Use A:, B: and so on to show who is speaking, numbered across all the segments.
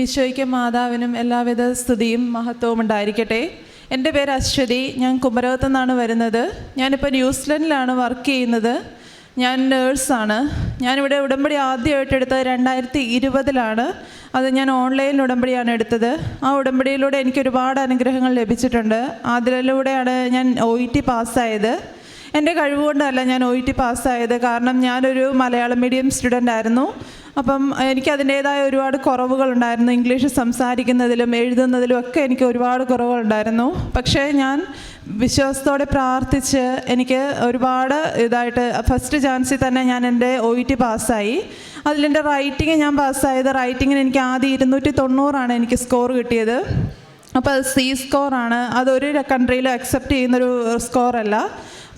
A: ഈശോയ്ക്കും മാതാവിനും എല്ലാവിധ സ്തുതിയും മഹത്വവും ഉണ്ടായിരിക്കട്ടെ. എന്റെ പേര് അശ്വതി. ഞാൻ കുമരകത്തു നിന്നാണ് വരുന്നത്. ഞാനിപ്പോൾ ന്യൂസിലൻഡിലാണ് വർക്ക് ചെയ്യുന്നത്. ഞാൻ നേഴ്സാണ് ഞാനിവിടെ ഉടമ്പടി ആദ്യമായിട്ട് എടുത്തത് രണ്ടായിരത്തി ഇരുപതിലാണ്. അത് ഞാൻ ഓൺലൈനിൽ ഉടമ്പടിയാണ് എടുത്തത്. ആ ഉടമ്പടിയിലൂടെ എനിക്ക് ഒരുപാട് അനുഗ്രഹങ്ങൾ ലഭിച്ചിട്ടുണ്ട്. അതിലൂടെയാണ് ഞാൻ ഒ ഇ ടി പാസ്സായത് എന്റെ കഴിവുകൊണ്ടല്ല ഞാൻ ഒ ഇ ടി പാസ്സായത് കാരണം ഞാനൊരു മലയാളം മീഡിയം സ്റ്റുഡന്റ് ആയിരുന്നു. അപ്പം എനിക്ക് അതിന്റേതായ ഒരുപാട് കുറവുകളുണ്ടായിരുന്നു. ഇംഗ്ലീഷ് സംസാരിക്കുന്നതിലും എഴുതുന്നതിലും ഒക്കെ എനിക്ക് ഒരുപാട് കുറവുകളുണ്ടായിരുന്നു. പക്ഷേ ഞാൻ വിശ്വാസത്തോടെ പ്രാർത്ഥിച്ച് എനിക്ക് ഒരുപാട് ഇതായിട്ട് ഫസ്റ്റ് ചാൻസിൽ തന്നെ ഞാൻ എന്റെ ഒ ഇ ടി പാസ്സായി. അതിലെന്റെ റൈറ്റിംഗ് ഞാൻ പാസ്സായത് റൈറ്റിങ്ങിന് എനിക്ക് ആദ്യം ഇരുന്നൂറ്റി തൊണ്ണൂറാണ് എനിക്ക് സ്കോർ കിട്ടിയത്. അപ്പോൾ അത് സി സ്കോറാണ് അതൊരു കൺട്രിയിലും അക്സെപ്റ്റ് ചെയ്യുന്നൊരു സ്കോറല്ല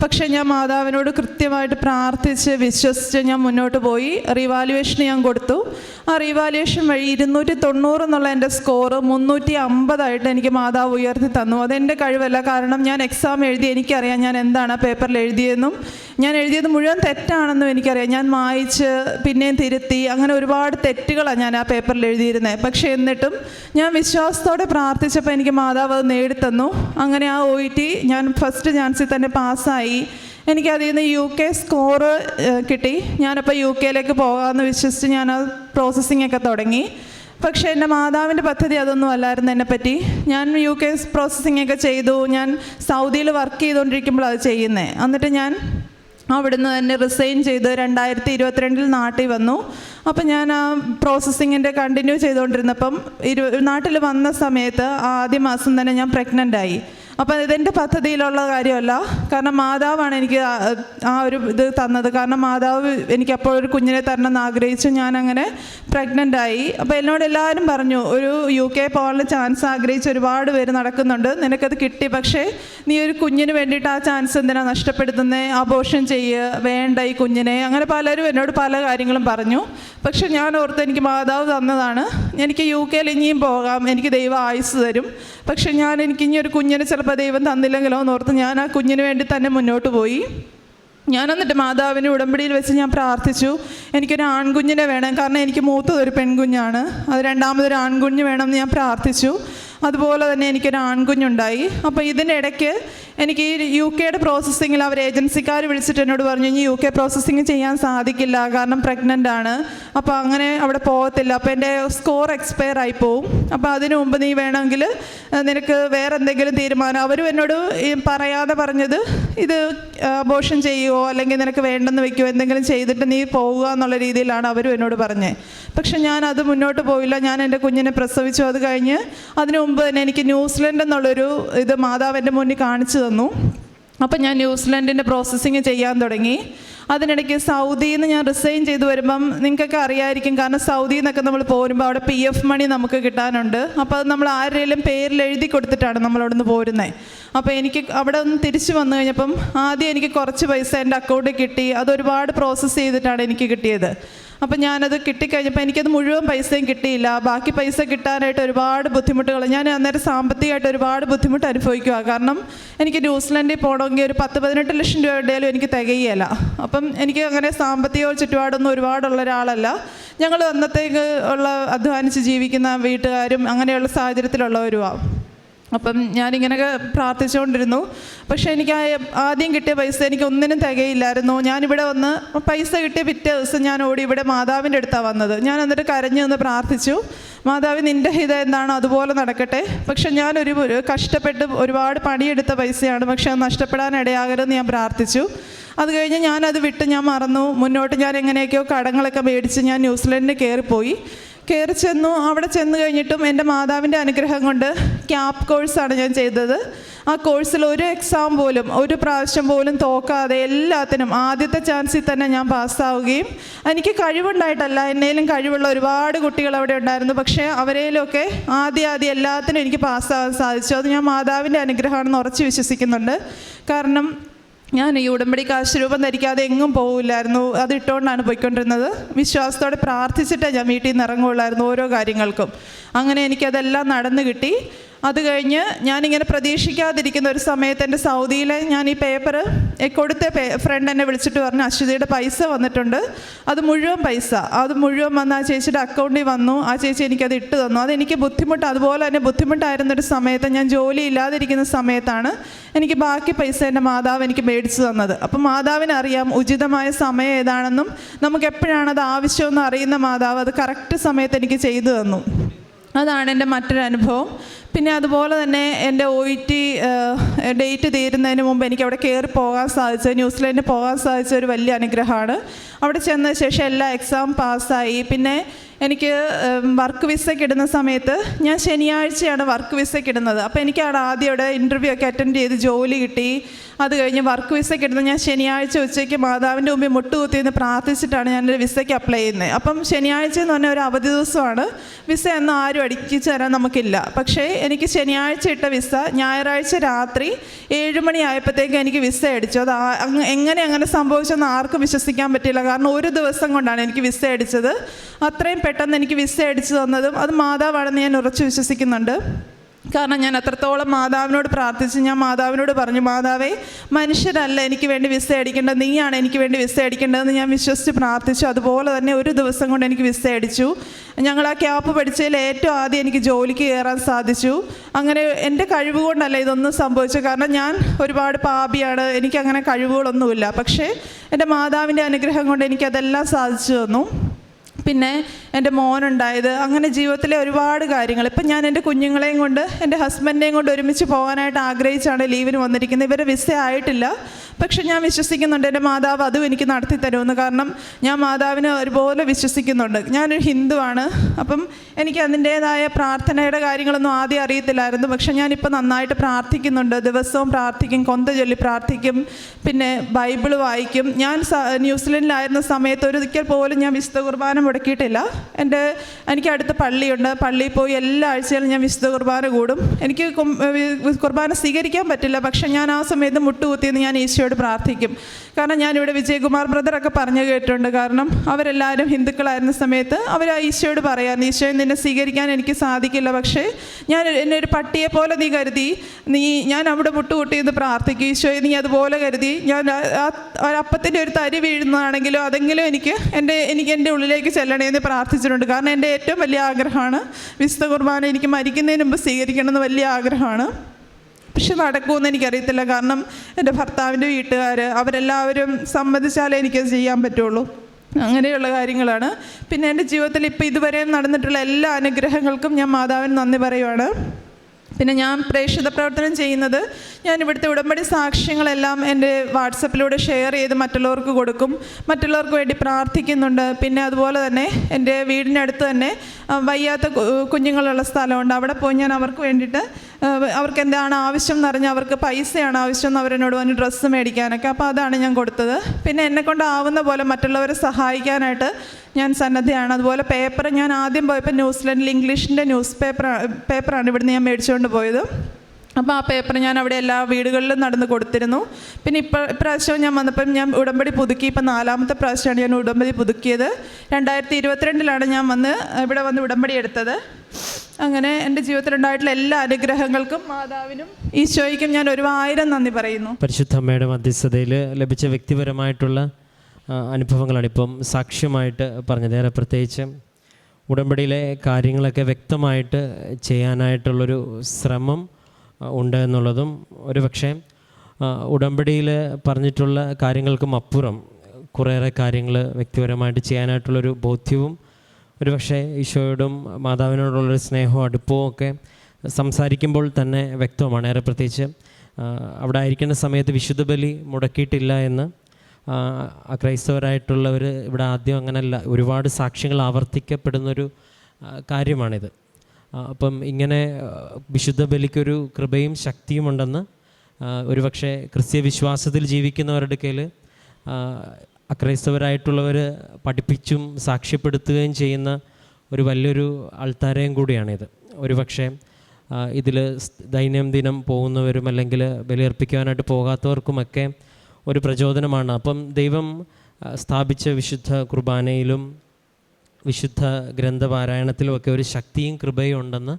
A: പക്ഷേ ഞാൻ മാതാവിനോട് കൃത്യമായിട്ട് പ്രാർത്ഥിച്ച് വിശ്വസിച്ച് ഞാൻ മുന്നോട്ട് പോയി. റിവാലുവേഷൻ ഞാൻ കൊടുത്തു. ആ റിവാലുവേഷൻ വഴി ഇരുന്നൂറ്റി തൊണ്ണൂറ് എന്നുള്ള എന്റെ സ്കോറ് മുന്നൂറ്റി അമ്പതായിട്ട് എനിക്ക് മാതാവ് ഉയർത്തി തന്നു. അതെന്റെ കഴിവല്ല. കാരണം ഞാൻ എക്സാം എഴുതി എനിക്കറിയാം ഞാൻ എന്താണ് പേപ്പറിൽ എഴുതിയതെന്നും. ഞാൻ എഴുതിയത് മുഴുവൻ തെറ്റാണെന്നും എനിക്കറിയാം. ഞാൻ മായിച്ച് പിന്നെയും തിരുത്തി അങ്ങനെ ഒരുപാട് തെറ്റുകളാണ് ഞാൻ ആ പേപ്പറിൽ എഴുതിയിരുന്നത്. പക്ഷേ എന്നിട്ടും ഞാൻ വിശ്വാസത്തോടെ പ്രാർത്ഥിച്ചപ്പോൾ എനിക്ക് മാതാവ് അത് നേടിത്തന്നു. അങ്ങനെ ആ ഒ ടി ഞാൻ ഫസ്റ്റ് ചാൻസിൽ തന്നെ പാസ്സായി എനിക്ക് അതിൽ നിന്ന് യു കെ സ്കോറ് കിട്ടി. ഞാനപ്പോൾ യു കെയിലേക്ക് പോകാമെന്ന് വിശ്വസിച്ച് ഞാൻ ആ പ്രോസസ്സിംഗ് ഒക്കെ തുടങ്ങി. പക്ഷേ എന്റെ മാതാവിന്റെ പദ്ധതി അതൊന്നും അല്ലായിരുന്നു എന്നെപ്പറ്റി ഞാൻ യു കെ പ്രോസസ്സിംഗ് ഒക്കെ ചെയ്തു. ഞാൻ സൗദിയിൽ വർക്ക് ചെയ്തുകൊണ്ടിരിക്കുമ്പോൾ അത് ചെയ്യുന്നത് എന്നിട്ട് ഞാൻ അവിടുന്ന് തന്നെ റിസൈൻ ചെയ്ത് രണ്ടായിരത്തി ഇരുപത്തിരണ്ടിൽ നാട്ടിൽ വന്നു. അപ്പം ഞാൻ ആ പ്രോസസ്സിങ്ങിന്റെ കണ്ടിന്യൂ ചെയ്തുകൊണ്ടിരുന്നപ്പം ഇരു നാട്ടിൽ വന്ന സമയത്ത് ആദ്യ മാസം തന്നെ ഞാൻ പ്രഗ്നന്റ് ആയി. അപ്പം ഇതെന്റെ പദ്ധതിയിലുള്ള കാര്യമല്ല. കാരണം മാതാവാണ് എനിക്ക് ആ- ഒരു ഇത് തന്നത്. കാരണം മാതാവ് എനിക്ക് അപ്പോൾ ഒരു കുഞ്ഞിനെ തരണം എന്ന് ആഗ്രഹിച്ചു. ഞാൻ അങ്ങനെ പ്രഗ്നന്റ് ആയി. അപ്പോൾ എന്നോട് എല്ലാവരും പറഞ്ഞു ഒരു യു കെ പോകാനുള്ള ചാൻസ് ആഗ്രഹിച്ച് ഒരുപാട് പേര് നടക്കുന്നുണ്ട്. നിനക്കത് കിട്ടി. പക്ഷേ നീ ഒരു കുഞ്ഞിന് വേണ്ടിയിട്ട് ആ ചാൻസ് എന്തിനാ നഷ്ടപ്പെടുത്തുന്നത് അബോഷൻ ചെയ്യുക വേണ്ട ഈ കുഞ്ഞിനെ. അങ്ങനെ പലരും എന്നോട് പല കാര്യങ്ങളും പറഞ്ഞു. പക്ഷെ ഞാൻ ഓർത്ത് എനിക്ക് മാതാവ് തന്നതാണ്. എനിക്ക് യു കെയിൽ ഇനിയും പോകാം. എനിക്ക് ദൈവം ആയുസ് തരും. പക്ഷെ ഞാൻ എനിക്ക് ഇനി ഒരു കുഞ്ഞിന് ചിലപ്പോൾ ദൈവം തന്നില്ലെങ്കിലോ എന്ന് ഓർത്ത് ഞാൻ ആ കുഞ്ഞിന് വേണ്ടി തന്നെ മുന്നോട്ട് പോയി. ഞാൻ എന്നിട്ട് മാതാവിന്റെ ഉടമ്പടിയിൽ വെച്ച് ഞാൻ പ്രാർത്ഥിച്ചു. എനിക്കൊരു ആൺകുഞ്ഞിനെ വേണം. കാരണം എനിക്ക് മൂത്തതൊരു പെൺകുഞ്ഞാണ്. അത് രണ്ടാമതൊരു ആൺകുഞ്ഞ് വേണമെന്ന് ഞാൻ പ്രാർത്ഥിച്ചു. അതുപോലെ തന്നെ എനിക്കൊരു ആൺകുഞ്ഞുണ്ടായി. അപ്പോൾ ഇതിനിടയ്ക്ക് എനിക്ക് ഈ യു കെയുടെ പ്രോസസ്സിങ്ങിൽ അവർ ഏജൻസിക്കാർ വിളിച്ചിട്ട് എന്നോട് പറഞ്ഞു ഇനി യു കെ പ്രോസസ്സിങ് ചെയ്യാൻ സാധിക്കില്ല കാരണം പ്രഗ്നന്റ് ആണ്. അപ്പോൾ അങ്ങനെ അവിടെ പോകത്തില്ല. അപ്പോൾ എന്റെ സ്കോർ എക്സ്പയർ ആയി പോവും. അപ്പോൾ അതിനു മുമ്പ് നീ വേണമെങ്കിൽ നിനക്ക് വേറെ എന്തെങ്കിലും തീരുമാനം അവരും എന്നോട് പറയാതെ പറഞ്ഞത് ഇത് അബോഷൻ ചെയ്യുമോ അല്ലെങ്കിൽ നിനക്ക് വേണ്ടെന്ന് വെക്കുമോ എന്തെങ്കിലും ചെയ്തിട്ട് നീ പോവുക എന്നുള്ള രീതിയിലാണ് അവരും എന്നോട് പറഞ്ഞത്. പക്ഷെ ഞാൻ അത് മുന്നോട്ട് പോയില്ല. ഞാൻ എന്റെ കുഞ്ഞിനെ പ്രസവിച്ചു. അത് കഴിഞ്ഞ് അതിനു മുമ്പ് തന്നെ എനിക്ക് ന്യൂസിലൻഡ് എന്നുള്ളൊരു ഇത് മാതാവ് എന്റെ മുന്നിൽ കാണിച്ചു തന്നു. അപ്പം ഞാൻ ന്യൂസിലൻഡിന്റെ പ്രോസസ്സിങ് ചെയ്യാൻ തുടങ്ങി. അതിനിടയ്ക്ക് സൗദിയിൽ നിന്ന് ഞാൻ റിസൈൻ ചെയ്ത് വരുമ്പം നിങ്ങൾക്കൊക്കെ അറിയായിരിക്കും. കാരണം സൗദിയിൽ നിന്നൊക്കെ നമ്മൾ പോരുമ്പോൾ അവിടെ പി എഫ് മണി നമുക്ക് കിട്ടാനുണ്ട്. അപ്പോൾ അത് നമ്മൾ ആരുടെയും പേരിൽ എഴുതി കൊടുത്തിട്ടാണ് നമ്മൾ നിന്ന് പോരുന്നത് അപ്പോൾ എനിക്ക് അവിടെ ഒന്ന് തിരിച്ചു വന്നു കഴിഞ്ഞപ്പം ആദ്യം എനിക്ക് കുറച്ച് പൈസ എന്റെ അക്കൗണ്ടിൽ കിട്ടി. അത് ഒരുപാട് പ്രോസസ്സ് ചെയ്തിട്ടാണ് എനിക്ക് കിട്ടിയത്. അപ്പം ഞാനത് കിട്ടിക്കഴിഞ്ഞപ്പോൾ എനിക്കത് മുഴുവൻ പൈസയും കിട്ടിയില്ല. ബാക്കി പൈസ കിട്ടാനായിട്ട് ഒരുപാട് ബുദ്ധിമുട്ടുകൾ. ഞാൻ അന്നേരം സാമ്പത്തികമായിട്ട് ഒരുപാട് ബുദ്ധിമുട്ട് അനുഭവിക്കുക കാരണം എനിക്ക് ന്യൂസിലൻഡിൽ പോകണമെങ്കിൽ ഒരു പത്ത് പതിനെട്ട് ലക്ഷം രൂപ രൂപയുടെയും എനിക്ക് തികയല്ല അപ്പം എനിക്ക് അങ്ങനെ സാമ്പത്തിക ചുറ്റുപാടൊന്നും ഒരുപാടുള്ള ഒരാളല്ല. ഞങ്ങൾ അന്നത്തേക്ക് ഉള്ള അധ്വാനിച്ച് ജീവിക്കുന്ന വീട്ടുകാരും അങ്ങനെയുള്ള സാഹചര്യത്തിലുള്ളവരുമാണ് അപ്പം ഞാനിങ്ങനെയൊക്കെ പ്രാർത്ഥിച്ചുകൊണ്ടിരുന്നു. പക്ഷേ എനിക്ക് ആദ്യം കിട്ടിയ പൈസ എനിക്ക് ഒന്നിനും തികയില്ലായിരുന്നു. ഞാനിവിടെ വന്ന് പൈസ കിട്ടിയ പിറ്റേ ദിവസം ഞാൻ ഓടി ഇവിടെ മാതാവിന്റെ അടുത്താണ് വന്നത്. ഞാൻ എന്നിട്ട് കരഞ്ഞു നിന്ന് പ്രാർത്ഥിച്ചു. മാതാവ് നിന്റെ ഹിതം എന്താണ്? അതുപോലെ നടക്കട്ടെ. പക്ഷെ ഞാനൊരു കഷ്ടപ്പെട്ട് ഒരുപാട് പണിയെടുത്ത പൈസയാണ്. പക്ഷെ അത് നഷ്ടപ്പെടാനിടയാകരുതെന്ന് ഞാൻ പ്രാർത്ഥിച്ചു. അത് കഴിഞ്ഞ് ഞാനത് വിട്ട് ഞാൻ മറന്നു. മുന്നോട്ട് ഞാൻ എങ്ങനെയൊക്കെയോ കടങ്ങളൊക്കെ മേടിച്ച് ഞാൻ ന്യൂസിലൻഡിൽ കയറിപ്പോയി. കയറി ചെന്നു. അവിടെ ചെന്ന് കഴിഞ്ഞിട്ടും എന്റെ മാതാവിന്റെ അനുഗ്രഹം കൊണ്ട് ക്യാപ് കോഴ്സാണ് ഞാൻ ചെയ്തത്. ആ കോഴ്സിൽ ഒരു എക്സാം പോലും ഒരു പ്രാവശ്യം പോലും തോക്കാതെ എല്ലാത്തിനും ആദ്യത്തെ ചാൻസിൽ തന്നെ ഞാൻ പാസ്സാവുകയും എനിക്ക് കഴിവുണ്ടായിട്ടല്ല എന്നേലും കഴിവുള്ള ഒരുപാട് കുട്ടികൾ അവിടെ ഉണ്ടായിരുന്നു. പക്ഷേ അവരേലൊക്കെ ആദ്യം ആദ്യം എല്ലാത്തിനും എനിക്ക് പാസ്സാവാൻ സാധിച്ചു. അത് ഞാൻ മാതാവിന്റെ അനുഗ്രഹമാണെന്ന് ഉറച്ച് വിശ്വസിക്കുന്നുണ്ട്. കാരണം ഞാൻ ഈ ഉടമ്പടി കാശ് രൂപം ധരിക്കാതെ എങ്ങും പോകില്ലായിരുന്നു അത് ഇട്ടുകൊണ്ടാണ് പോയിക്കൊണ്ടിരുന്നത്. വിശ്വാസത്തോടെ പ്രാർത്ഥിച്ചിട്ടേ ഞാൻ വീട്ടിൽ നിന്ന് ഇറങ്ങുകയുള്ളായിരുന്നു ഓരോ കാര്യങ്ങൾക്കും. അങ്ങനെ എനിക്കതെല്ലാം നടന്നു കിട്ടി. അത് കഴിഞ്ഞ് ഞാനിങ്ങനെ പ്രതീക്ഷിക്കാതിരിക്കുന്ന ഒരു സമയത്ത് എന്റെ സൗദിയിലെ ഞാൻ ഈ പേപ്പർ കൊടുത്ത ഫ്രണ്ട് എന്നെ വിളിച്ചിട്ട് പറഞ്ഞു അശ്വതിയുടെ പൈസ വന്നിട്ടുണ്ട്. അത് മുഴുവൻ പൈസ. അത് മുഴുവൻ വന്ന് ആ ചേച്ചിയുടെ അക്കൗണ്ടിൽ വന്നു. ആ ചേച്ചി എനിക്കത് ഇട്ട് തന്നു. അതെനിക്ക് ബുദ്ധിമുട്ട് അതുപോലെ തന്നെ ബുദ്ധിമുട്ടായിരുന്നൊരു സമയത്ത് ഞാൻ ജോലി ഇല്ലാതിരിക്കുന്ന സമയത്താണ് എനിക്ക് ബാക്കി പൈസ എന്റെ മാതാവ് എനിക്ക് മേടിച്ചു തന്നത്. അപ്പം മാതാവിന് അറിയാം ഉചിതമായ സമയം ഏതാണെന്നും നമുക്ക് എപ്പോഴാണ് അത് ആവശ്യമെന്ന് അറിയുന്ന മാതാവ് അത് കറക്റ്റ് സമയത്ത് എനിക്ക് ചെയ്തു തന്നു. അതാണ് എന്റെ മറ്റൊരു അനുഭവം പിന്നെ അതുപോലെ തന്നെ എന്റെ ഒ ഇ ടി ഡേറ്റ് തീരുന്നതിന് മുമ്പ് എനിക്ക് അവിടെ കയറി പോകാൻ സാധിച്ചത് ന്യൂസിലൻഡിൽ പോകാൻ സാധിച്ച ഒരു വലിയ അനുഗ്രഹമാണ്. അവിടെ ചെന്ന ശേഷം എല്ലാ എക്സാം പാസ്സായി പിന്നെ എനിക്ക് വർക്ക് വിസയ്ക്ക് ഇടുന്ന സമയത്ത് ഞാൻ ശനിയാഴ്ചയാണ് വർക്ക് വിസയ്ക്ക് ഇടുന്നത്. അപ്പോൾ എനിക്ക് അവിടെ ആദ്യം അവിടെ ഇന്റർവ്യൂ ഒക്കെ അറ്റൻഡ് ചെയ്ത് ജോലി കിട്ടി. അത് കഴിഞ്ഞ് വർക്ക് വിസയ്ക്ക് ഇടുന്ന ഞാൻ ശനിയാഴ്ച ഉച്ചയ്ക്ക് മാതാവിന്റെ മുമ്പിൽ മുട്ടുകുത്തി നിന്ന് പ്രാർത്ഥിച്ചിട്ടാണ് ഞാനൊരു വിസയ്ക്ക് അപ്ലൈ ചെയ്യുന്നത്. അപ്പം ശനിയാഴ്ച എന്ന് പറഞ്ഞാൽ ഒരു അവധി ദിവസമാണ്. വിസ എന്നും ആരും അടുക്കിച്ച് തരാൻ നമുക്കില്ല. പക്ഷേ എനിക്ക് ശനിയാഴ്ച ഇട്ട വിസ ഞായറാഴ്ച രാത്രി ഏഴ് മണി ആയപ്പോഴത്തേക്ക് എനിക്ക് വിസ അടിച്ചു. അത് എങ്ങനെ അങ്ങനെ സംഭവിച്ചെന്ന് ആർക്കും വിശ്വസിക്കാൻ പറ്റില്ല കാരണം ഒരു ദിവസം കൊണ്ടാണ് എനിക്ക് വിസ അടിച്ചത്. അത്രയും പെട്ടെന്ന് എനിക്ക് വിസ അടിച്ചു തന്നതും അത് മാതാവാണെന്ന് ഞാൻ ഉറച്ചു വിശ്വസിക്കുന്നുണ്ട്. കാരണം ഞാൻ അത്രത്തോളം മാതാവിനോട് പ്രാർത്ഥിച്ച് ഞാൻ മാതാവിനോട് പറഞ്ഞു മാതാവേ മനുഷ്യരല്ല എനിക്ക് വേണ്ടി വിസ അടിക്കേണ്ടത് നീയാണ് എനിക്ക് വേണ്ടി വിസ അടിക്കേണ്ടതെന്ന് ഞാൻ വിശ്വസിച്ച് പ്രാർത്ഥിച്ചു. അതുപോലെ തന്നെ ഒരു ദിവസം കൊണ്ട് എനിക്ക് വിസ അടിച്ചു. ഞങ്ങൾ ആ ക്യാപ്പ് പഠിച്ചതിൽ ഏറ്റവും ആദ്യം എനിക്ക് ജോലിക്ക് കയറാൻ സാധിച്ചു. അങ്ങനെ എന്റെ കഴിവുകൊണ്ടല്ല ഇതൊന്നും സംഭവിച്ചു കാരണം ഞാൻ ഒരുപാട് പാപിയാണ് എനിക്കങ്ങനെ കഴിവുകളൊന്നുമില്ല. പക്ഷേ എന്റെ മാതാവിന്റെ അനുഗ്രഹം കൊണ്ട് എനിക്കതെല്ലാം സാധിച്ചു തന്നു. പിന്നെ എന്റെ മോനുണ്ടായത്. അങ്ങനെ ജീവിതത്തിലെ ഒരുപാട് കാര്യങ്ങൾ. ഇപ്പം ഞാൻ എന്റെ കുഞ്ഞുങ്ങളെയും കൊണ്ട് എന്റെ ഹസ്ബൻഡിനെയും കൊണ്ട് ഒരുമിച്ച് പോകാനായിട്ട് ആഗ്രഹിച്ചാണ് ലീവിന് വന്നിരിക്കുന്നത്. ഇവരെ വിസ ആയിട്ടില്ല. പക്ഷെ ഞാൻ വിശ്വസിക്കുന്നുണ്ട് എന്റെ മാതാവ് അതും എനിക്ക് നടത്തി തരുമെന്ന്. കാരണം ഞാൻ മാതാവിനെ ഒരുപോലെ വിശ്വസിക്കുന്നുണ്ട്. ഞാനൊരു ഹിന്ദുവാണ്. അപ്പം എനിക്ക് അതിന്റേതായ പ്രാർത്ഥനയുടെ കാര്യങ്ങളൊന്നും ആദ്യം അറിയത്തില്ലായിരുന്നു. പക്ഷെ ഞാനിപ്പോൾ നന്നായിട്ട് പ്രാർത്ഥിക്കുന്നുണ്ട്. ദിവസവും പ്രാർത്ഥിക്കും കൊന്ത ചൊല്ലി പ്രാർത്ഥിക്കും പിന്നെ ബൈബിൾ വായിക്കും. ഞാൻ ന്യൂസിലൻഡിലായിരുന്ന സമയത്ത് ഒരിക്കൽ പോലും ഞാൻ വിശുദ്ധ കുർബാന മുടക്കിയിട്ടില്ല. എന്റെ എനിക്ക് അടുത്ത പള്ളിയുണ്ട്. പള്ളിയിൽ പോയി എല്ലാ ആഴ്ചയിലും ഞാൻ വിശുദ്ധ കുർബാന കൂടും. എനിക്ക് കുർബാന സ്വീകരിക്കാൻ പറ്റില്ല. പക്ഷെ ഞാൻ ആ സമയത്ത് മുട്ടുകുത്തിയെന്ന് ഞാൻ ഈശോയോട് പ്രാർത്ഥിക്കും. കാരണം ഞാനിവിടെ വിജയകുമാർ ബ്രദറൊക്കെ പറഞ്ഞു കേട്ടിട്ടുണ്ട്. കാരണം അവരെല്ലാവരും ഹിന്ദുക്കളായിരുന്ന സമയത്ത് അവർ ആ ഈശോയോട് പറയാം ഈശോയെ നിന്നെ സ്വീകരിക്കാൻ എനിക്ക് സാധിക്കില്ല. പക്ഷേ ഞാൻ എന്നെ ഒരു പട്ടിയെ പോലെ നീ കരുതി. നീ ഞാൻ അവിടെ മുട്ടുകൂട്ടി എന്ന് പ്രാർത്ഥിക്കും. ഈശോയെ നീ അതുപോലെ കരുതി. ഞാൻ ഒരപ്പത്തിന്റെ ഒരു തരി വീഴുന്നതാണെങ്കിലും അതെങ്കിലും എനിക്ക് എന്റെ എനിക്ക് എന്റെ ഉള്ളിലേക്ക് ചെല്ലണേ എന്ന് പ്രാർത്ഥിച്ചിട്ടുണ്ട്. കാരണം എന്റെ ഏറ്റവും വലിയ ആഗ്രഹമാണ് വിശുദ്ധ കുർബാന. എനിക്ക് മരിക്കുന്നതിന് മുമ്പ് സ്വീകരിക്കണമെന്ന് വലിയ ആഗ്രഹമാണ്. പക്ഷെ നടക്കുമെന്ന് എനിക്കറിയത്തില്ല. കാരണം എന്റെ ഭർത്താവിന്റെ വീട്ടുകാർ അവരെല്ലാവരും സമ്മതിച്ചാലേ എനിക്കത് ചെയ്യാൻ പറ്റുള്ളൂ. അങ്ങനെയുള്ള കാര്യങ്ങളാണ്. പിന്നെ എന്റെ ജീവിതത്തിൽ ഇപ്പോൾ ഇതുവരെയും നടന്നിട്ടുള്ള എല്ലാ അനുഗ്രഹങ്ങൾക്കും ഞാൻ മാതാവിന് നന്ദി പറയുവാണ്. പിന്നെ ഞാൻ പ്രേക്ഷിത പ്രവർത്തനം ചെയ്യുന്നത് ഞാൻ ഇവിടുത്തെ ഉടമ്പടി സാക്ഷ്യങ്ങളെല്ലാം എന്റെ വാട്സപ്പിലൂടെ ഷെയർ ചെയ്ത് മറ്റുള്ളവർക്ക് കൊടുക്കും. മറ്റുള്ളവർക്ക് വേണ്ടി പ്രാർത്ഥിക്കുന്നുണ്ട്. പിന്നെ അതുപോലെ തന്നെ എന്റെ വീടിനടുത്ത് തന്നെ വയ്യാത്ത കുഞ്ഞുങ്ങളുള്ള സ്ഥലമുണ്ട്. അവിടെ പോയി ഞാൻ അവർക്ക് വേണ്ടിയിട്ട് അവർക്ക് എന്താണ് ആവശ്യം എന്ന് അറിഞ്ഞാൽ അവർക്ക് പൈസയാണ് ആവശ്യം എന്ന് അവരെന്നോട് വന്ന് ഡ്രസ്സ് മേടിക്കാനൊക്കെ. അപ്പോൾ അതാണ് ഞാൻ കൊടുത്തത്. പിന്നെ എന്നെ കൊണ്ടാവുന്ന പോലെ മറ്റുള്ളവരെ സഹായിക്കാനായിട്ട് ഞാൻ സന്നദ്ധയാണ്. അതുപോലെ പേപ്പർ ഞാൻ ആദ്യം പോയപ്പോൾ ന്യൂസിലൻഡിൽ ഇംഗ്ലീഷിന്റെ ന്യൂസ് പേപ്പർ പേപ്പറാണ് ഇവിടുന്ന് ഞാൻ മേടിച്ചുകൊണ്ട് പോയത്. അപ്പോൾ ആ പേപ്പർ ഞാൻ അവിടെ എല്ലാ വീടുകളിലും നടന്ന് കൊടുത്തിരുന്നു. പിന്നെ ഇപ്പോൾ ഇപ്രാവശ്യം ഞാൻ വന്നപ്പം ഞാൻ ഉടമ്പടി പുതുക്കി. ഇപ്പം നാലാമത്തെ പ്രാവശ്യമാണ് ഞാൻ ഉടമ്പടി പുതുക്കിയത്. രണ്ടായിരത്തി ഇരുപത്തിരണ്ടിലാണ് ഞാൻ വന്ന് ഇവിടെ വന്ന് ഉടമ്പടി എടുത്തത്. അങ്ങനെ എന്റെ ജീവിതത്തിലുണ്ടായിട്ടുള്ള എല്ലാ അനുഗ്രഹങ്ങൾക്കും മാതാവിനും ഈശോയ്ക്കും ഞാൻ ഒരു ആയിരം നന്ദി പറയുന്നു.
B: പരിശുദ്ധ അമ്മയുടെ മധ്യസ്ഥതയിൽ ലഭിച്ച വ്യക്തിപരമായിട്ടുള്ള അനുഭവങ്ങളാണ് ഇപ്പം സാക്ഷ്യമായിട്ട് പറഞ്ഞത്. ഏറെ പ്രത്യേകിച്ച് ഉടമ്പടിയിലെ കാര്യങ്ങളൊക്കെ വ്യക്തമായിട്ട് ചെയ്യാനായിട്ടുള്ളൊരു ശ്രമം ഉണ്ട് എന്നുള്ളതും ഒരു പക്ഷേ ഉടമ്പടിയിൽ പറഞ്ഞിട്ടുള്ള കാര്യങ്ങൾക്കും അപ്പുറം കുറേയേറെ കാര്യങ്ങൾ വ്യക്തിപരമായിട്ട് ചെയ്യാനായിട്ടുള്ളൊരു ബോധ്യവും ഒരു പക്ഷേ ഈശോയോടും മാതാവിനോടുള്ളൊരു സ്നേഹവും അടുപ്പവും ഒക്കെ സംസാരിക്കുമ്പോൾ തന്നെ വ്യക്തമാണ് ഏറെ പ്രത്യേകിച്ച് അവിടെ ആയിരിക്കുന്ന സമയത്ത് വിശുദ്ധ ബലി മുടക്കിയിട്ടില്ല എന്ന് ക്രൈസ്തവരായിട്ടുള്ളവർ ഇവിടെ ആദ്യം അങ്ങനല്ല ഒരുപാട് സാക്ഷ്യങ്ങൾ ആവർത്തിക്കപ്പെടുന്നൊരു കാര്യമാണിത്. അപ്പം ഇങ്ങനെ വിശുദ്ധ ബലിക്കൊരു കൃപയും ശക്തിയും ഉണ്ടെന്ന് ആ, ഒരുപക്ഷെ ക്രിസ്ത്യ വിശ്വാസത്തിൽ ജീവിക്കുന്നവരുടെ കയ്യിൽ അക്രൈസ്തവരായിട്ടുള്ളവർ പഠിപ്പിച്ചും സാക്ഷ്യപ്പെടുത്തുകയും ചെയ്യുന്ന ഒരു വലിയൊരു ആൾത്താരയും കൂടിയാണിത്. ഒരുപക്ഷെ ഇതിൽ ദൈനംദിനം പോകുന്നവരും അല്ലെങ്കിൽ ബലിയർപ്പിക്കുവാനായിട്ട് പോകാത്തവർക്കുമൊക്കെ ഒരു പ്രചോദനമാണ്. അപ്പം ദൈവം സ്ഥാപിച്ച വിശുദ്ധ കുർബാനയിലും വിശുദ്ധ ഗ്രന്ഥപാരായണത്തിലുമൊക്കെ ഒരു ശക്തിയും കൃപയും ഉണ്ടെന്ന്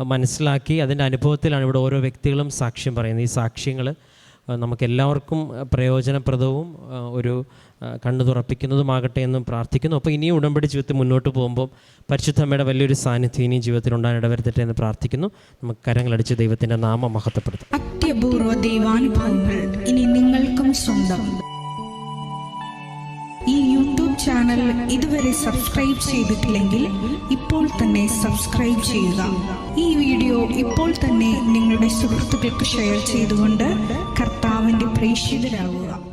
B: മനസ്സിലാക്കി അതിന്റെ അനുഭവത്തിലാണ് ഇവിടെ ഓരോ വ്യക്തികളും സാക്ഷ്യം പറയുന്നത്. ഈ സാക്ഷ്യങ്ങൾ നമുക്കെല്ലാവർക്കും പ്രയോജനപ്രദവും ഒരു കണ്ണു തുറപ്പിക്കുന്നതുമാകട്ടെ എന്നും പ്രാർത്ഥിക്കുന്നു. അപ്പോൾ ഇനിയും ഉടമ്പടി ജീവിതത്തിൽ മുന്നോട്ട് പോകുമ്പോൾ പരിശുദ്ധമ്മയുടെ വലിയൊരു സാന്നിധ്യം ഇനിയും ജീവിതത്തിൽ ഉണ്ടാകാൻ ഇടവരുത്തട്ടെ എന്ന് പ്രാർത്ഥിക്കുന്നു. നമുക്ക് കരങ്ങളടിച്ച് ദൈവത്തിന്റെ നാമം മഹത്വപ്പെടുത്തും.
C: അത്യപൂർവ ദൈവാനുഭവങ്ങൾ ഇനി നിങ്ങൾക്കും സ്വന്തം. ഈ യൂട്യൂബ് ചാനൽ ഇതുവരെ സബ്സ്ക്രൈബ് ചെയ്തിട്ടില്ലെങ്കിൽ ഇപ്പോൾ തന്നെ സബ്സ്ക്രൈബ് ചെയ്യുക. ഈ വീഡിയോ ഇപ്പോൾ തന്നെ നിങ്ങളുടെ സുഹൃത്തുക്കൾക്ക് ഷെയർ ചെയ്തുകൊണ്ട് കർത്താവിന്റെ പ്രേക്ഷിതരാകുക